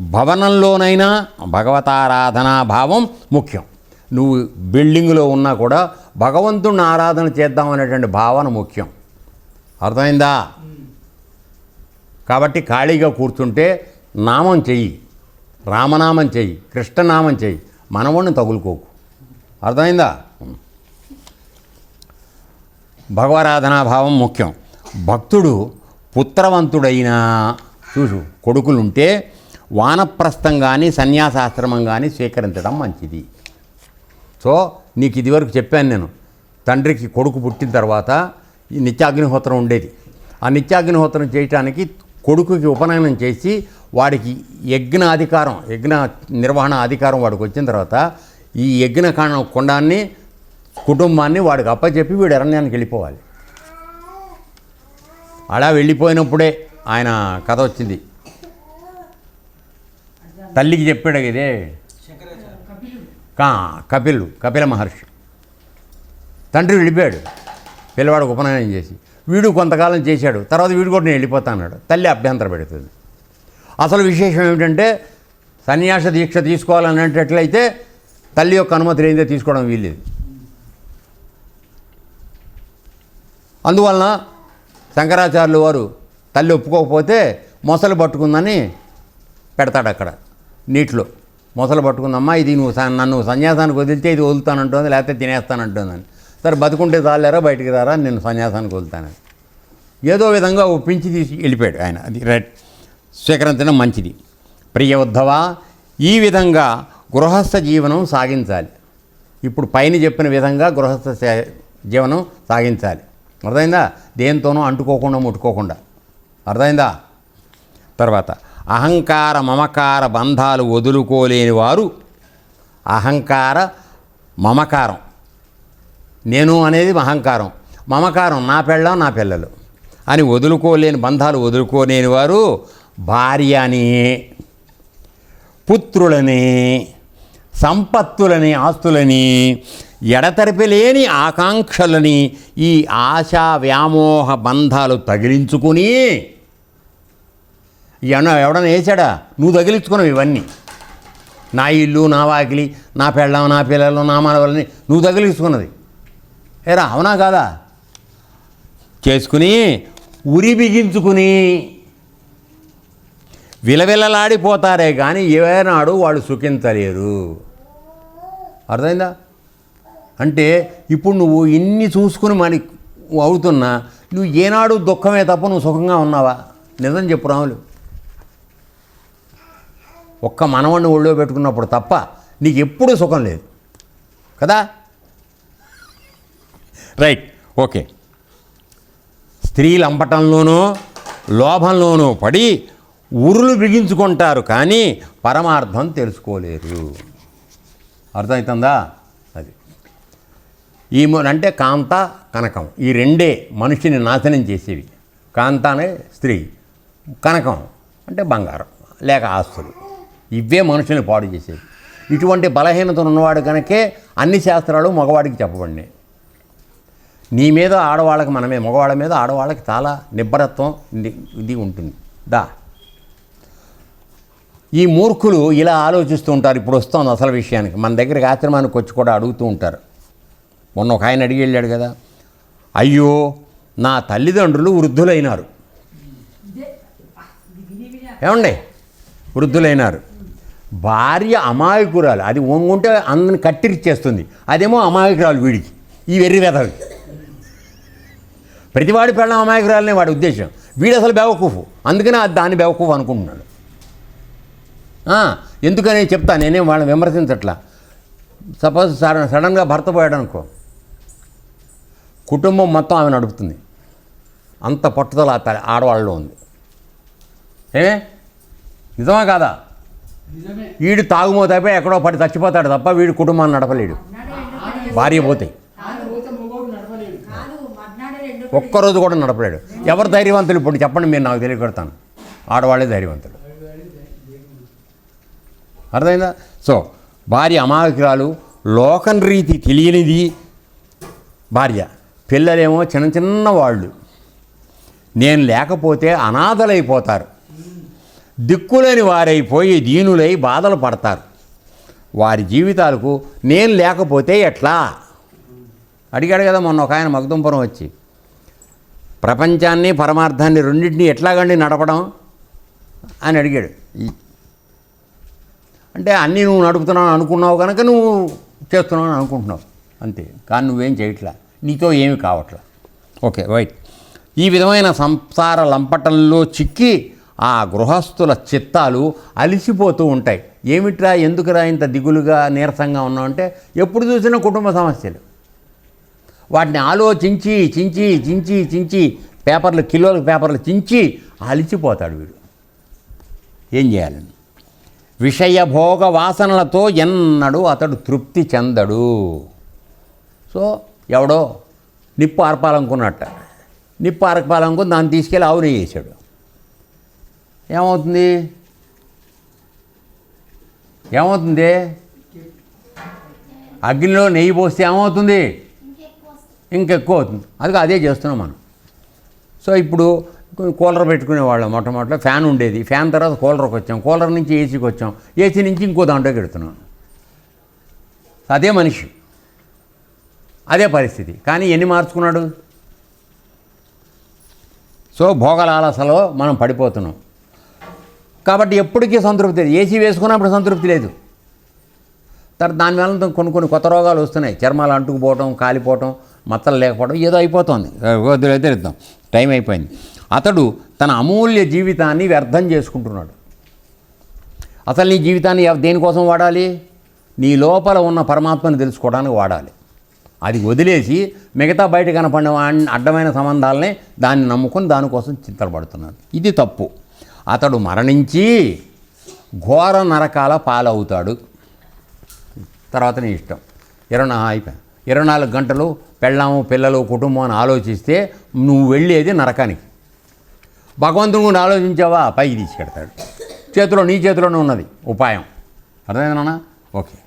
భవనంలోనైనా భగవతారాధనా భావం ముఖ్యం. నువ్వు బిల్డింగ్లో ఉన్నా కూడా భగవంతుణ్ణి ఆరాధన చేద్దాం అనేటువంటి భావన ముఖ్యం. అర్థమైందా? కాబట్టి ఖాళీగా కూర్చుంటే నామం చెయ్యి. రామనామం చెయ్యి. కృష్ణనామం చెయ్యి. మనవణ్ణి తగులుకోకు. అర్థమైందా? భగవరాధనా భావం ముఖ్యం. భక్తుడు పుత్రవంతుడైనా చూసు కొడుకులుంటే వానప్రస్థం కానీ సన్యాసాశ్రమం కానీ స్వీకరించడం మంచిది. సో నీకు ఇదివరకు చెప్పాను నేను. తండ్రికి కొడుకు పుట్టిన తర్వాత ఈ నిత్యాగ్నిహోత్రం ఉండేది. ఆ నిత్యాగ్నిహోత్రం చేయటానికి కొడుకుకి ఉపనయనం చేసి వాడికి యజ్ఞ అధికారం యజ్ఞ నిర్వహణ అధికారం వాడికి వచ్చిన తర్వాత ఈ యజ్ఞ కాండ- కొండాన్ని కుటుంబాన్ని వాడికి అప్పచెప్పి వీడు అరణ్యానికి వెళ్ళిపోవాలి. అలా వెళ్ళిపోయినప్పుడే ఆయన కథ వచ్చింది. తల్లికి చెప్పాడు ఇదే. కా కపిలు కపిల మహర్షి. తండ్రి వెళ్ళిపోయాడు. పిల్లవాడికి ఉపనయనం చేసి. వీడు కొంతకాలం చేశాడు. తర్వాత వీడు కూడా నేను వెళ్ళిపోతాన్నాడు తల్లి అభ్యంతర పెడుతుంది. అసలు విశేషం ఏమిటంటే సన్యాస దీక్ష తీసుకోవాలనేటట్లయితే తల్లి యొక్క అనుమతి లేనిదే తీసుకోవడం వీల్లేదు. అందువలన శంకరాచార్యులు వారు తల్లి ఒప్పుకోకపోతే మొసలు పట్టుకుందని పెడతాడు అక్కడ. నీటిలో. మొసలు పట్టుకుందమ్మా ఇది నువ్వు స- నన్ను సన్యాసానికి వదిలితే ఇది వదులుతానంటుంది లేకపోతే తినేస్తానంటుందని. సరే బతుకుంటే చాలేరా బయటికి రారా నేను సన్యాసానికి వదులుతానని. ఏదో విధంగా ఒప్పించి తీసి వెళ్ళిపోయాడు ఆయన. అది రైట్ స్వీకరించడం మంచిది. ప్రియ ఉద్ధవ ఈ విధంగా గృహస్థ జీవనం సాగించాలి. ఇప్పుడు పైన చెప్పిన విధంగా గృహస్థ సే- జీవనం సాగించాలి. అర్థమైందా? దేంతోనూ అంటుకోకుండా ముట్టుకోకుండా. అర్థమైందా? తర్వాత అహంకార మమకార బంధాలు వదులుకోలేని వారు అహంకార మమకారం. నేను అనేది అహంకారం. మమకారం నా పెళ్ళం నా పిల్లలు అని వదులుకోలేని బంధాలు వదులుకోలేని వారు భార్యని పుత్రులని సంపత్తులని ఆస్తులని ఎడతెరపిలేని ఆకాంక్షలని ఈ ఆశా వ్యామోహ బంధాలు తగిలించుకుని ఎన ఎవడన్నా వేసాడా? నువ్వు తగిలించుకున్నావు ఇవన్నీ. నా ఇల్లు నా వాకిలి నా పెళ్ళం నా పిల్లలు నా మనవలని నువ్వు తగిలించుకున్నది. ఏరా అవునా కాదా? చేసుకుని ఉరి బిగించుకుని విలవిలలాడిపోతారే కానీ ఏనాడు వాళ్ళు సుఖించలేరు. అర్థమైందా? అంటే ఇప్పుడు నువ్వు ఇన్ని చూసుకుని మరి అవుతున్నా నువ్వు ఏనాడు దుఃఖమే తప్ప నువ్వు సుఖంగా ఉన్నావా? నిజం చెప్పు రాములు. ఒక్క మనవణ్ణి ఒళ్ళో పెట్టుకున్నప్పుడు తప్ప నీకు ఎప్పుడూ సుఖం లేదు. కదా? Right okay. స్త్రీలు అంపటంలోనూ లోభంలోనూ పడి ఉరులు బిగించుకుంటారు కానీ పరమార్థం తెలుసుకోలేరు అర్థమవుతుందా అది. ఈ అంటే కాంత కనకం. ఈ రెండే మనిషిని నాశనం చేసేవి. కాంత అనే స్త్రీ కనకం అంటే బంగారం లేక ఆస్తులు. ఇవే మనుషుల్ని పాడు చేసేవి. ఇటువంటి బలహీనత ఉన్నవాడు కనుకే అన్ని శాస్త్రాలు మగవాడికి చెప్పబడినాయి నీ మీద ఆడవాళ్ళకి మనమే మగవాళ్ళ మీద ఆడవాళ్ళకి చాలా నిబ్బరత్వం ఇది ఉంటుంది. దా. ఈ మూర్ఖులు ఇలా ఆలోచిస్తూ ఉంటారు ఇప్పుడు వస్తుంది అసలు విషయానికి. మన దగ్గరికి ఆశ్రమానికి వచ్చి కూడా అడుగుతూ ఉంటారు. మొన్న ఒక ఆయన అడిగి వెళ్ళాడు కదా అయ్యో నా తల్లిదండ్రులు వృద్ధులైనారు. ఏమండి? వృద్ధులైనారు. భార్య అమాయకురాలు. అది వంగుంటే అందరిని కట్టిరిచ్చేస్తుంది. అదేమో అమాయకురాలు వీడికి. ఈ వెర్రి వెధవి. ప్రతివాడి పెళ్ళం అమాయకురాలనే వాడి ఉద్దేశం. వీడు అసలు బెవకూఫు. అందుకనే అది దాన్ని బెవకూఫ్ అనుకుంటున్నాడు. ఎందుకని చెప్తా నేనేం వాళ్ళని విమర్శించట్లా? సపోజ్ సడన్ సడన్గా భర్త పోయాడు అనుకో కుటుంబం మొత్తం ఆమె నడుపుతుంది అంత పట్టుదల ఆ ఆడవాళ్ళలో ఉంది. ఏ? నిజమా కాదా? వీడు తాగుమోతాయిపోయి ఎక్కడో పడి చచ్చిపోతాడు తప్ప వీడు కుటుంబాన్ని నడపలేడు. భార్య పోతే. కాదు మర్నాడే రెండో ఒక్కరోజు కూడా నడపలేడు. ఎవరు ధైర్యవంతులు ఇప్పుడు చెప్పండి మీరు నాకు తెలియకొడతాను ఆడవాళ్ళే ధైర్యవంతులు. అర్థమైందా? సో భార్య అమాయకురాలు లోకం రీతి తెలియనిది భార్య. పిల్లలేమో చిన్న చిన్న వాళ్ళు. నేను లేకపోతే అనాథలైపోతారు. దిక్కులేని వారైపోయి దీనులై బాధలు పడతారు. వారి జీవితాలకు నేను లేకపోతే ఎట్లా? అడిగాడు కదా మొన్న ఒక ఆయన మగ్దుంపురం వచ్చి. ప్రపంచాన్ని పరమార్థాన్ని రెండింటినీ ఎట్లాగండి నడపడం? అని అడిగాడు. ఈ- అంటే అన్నీ నువ్వు నడుపుతున్నావు అనుకున్నావు కనుక నువ్వు చేస్తున్నావు అని అనుకుంటున్నావు. అంతే. కానీ నువ్వేం చేయట్లా? నీతో ఏమి కావట్లా? Okay right. ఈ విధమైన సంసార లంపటంలో చిక్కి ఆ గృహస్థుల చిత్తాలు అలిసిపోతూ ఉంటాయి. ఏమిట్రా ఎందుకురా ఇంత దిగులుగా నీరసంగా ఉన్నావు అంటే ఎప్పుడు చూసినా కుటుంబ సమస్యలు. వాటిని ఆలోచించి చించి చించి చించి పేపర్లు కిలోల పేపర్లు చించి అలిచిపోతాడు వీడు. ఏం చేయాలని విషయ భోగ వాసనలతో ఎన్నడూ అతడు తృప్తి చెందడు. సో ఎవడో నిప్పు ఆర్పాలనుకున్నట్ట. నిప్పు ఆర్పాలనుకుని దాన్ని తీసుకెళ్ళి ఆవు చేశాడు ఏమవుతుంది? ఏమవుతుంది? అగ్నిలో నెయ్యి పోస్తే ఏమవుతుంది? ఇంకెక్కువ అవుతుంది. అది అదే చేస్తున్నాం మనం. సో ఇప్పుడు కూలర్ పెట్టుకునేవాళ్ళం మొట్టమొదటి ఫ్యాన్ ఉండేది. ఫ్యాన్ తర్వాత కూలర్కి వచ్చాం. కూలర్ నుంచి ఏసీకి వచ్చాం. ఏసీ నుంచి ఇంకో దాంట్లోకి పెడుతున్నాం. అదే మనిషి. అదే పరిస్థితి. కానీ ఎన్ని మార్చుకున్నాడు? సో భోగలాలసలో మనం పడిపోతున్నాం. కాబట్టి ఎప్పటికీ సంతృప్తి లేదు. ఏసీ వేసుకున్నప్పుడు సంతృప్తి లేదు. తర్వాత దానివల్ల కొన్ని కొన్ని కొత్త రోగాలు వస్తున్నాయి. చర్మాలు అంటుకుపోవటం కాలిపోవటం మచ్చలు లేకపోవడం ఏదో అయిపోతుంది. వదిలేద్దాం ఇద్దాం టైం అయిపోయింది. అతడు తన అమూల్య జీవితాన్ని వ్యర్థం చేసుకుంటున్నాడు. అసలు నీ జీవితాన్ని దేనికోసం వాడాలి? నీ లోపల ఉన్న పరమాత్మని తెలుసుకోవడానికి వాడాలి. అది వదిలేసి మిగతా బయట కనపడిన అడ్డమైన సంబంధాలనే దాన్ని నమ్ముకొని దానికోసం చింతపడుతున్నాడు. ఇది తప్పు. అతడు మరణించి ఘోర నరకాల పాలవుతాడు. తర్వాత నీ ఇష్టం. ఇరవై నా- అయిపోయి ఇరవై నాలుగు గంటలు పెళ్ళాము పిల్లలు కుటుంబం అని ఆలోచిస్తే నువ్వు వెళ్ళేది నరకానికి. భగవంతుడు కూడా ఆలోచించావా? పైకి తీసుకెడతాడు చేతిలో నీ చేతిలోనే ఉన్నది. ఉపాయం. అర్థమైందా నాన్న? ఓకే.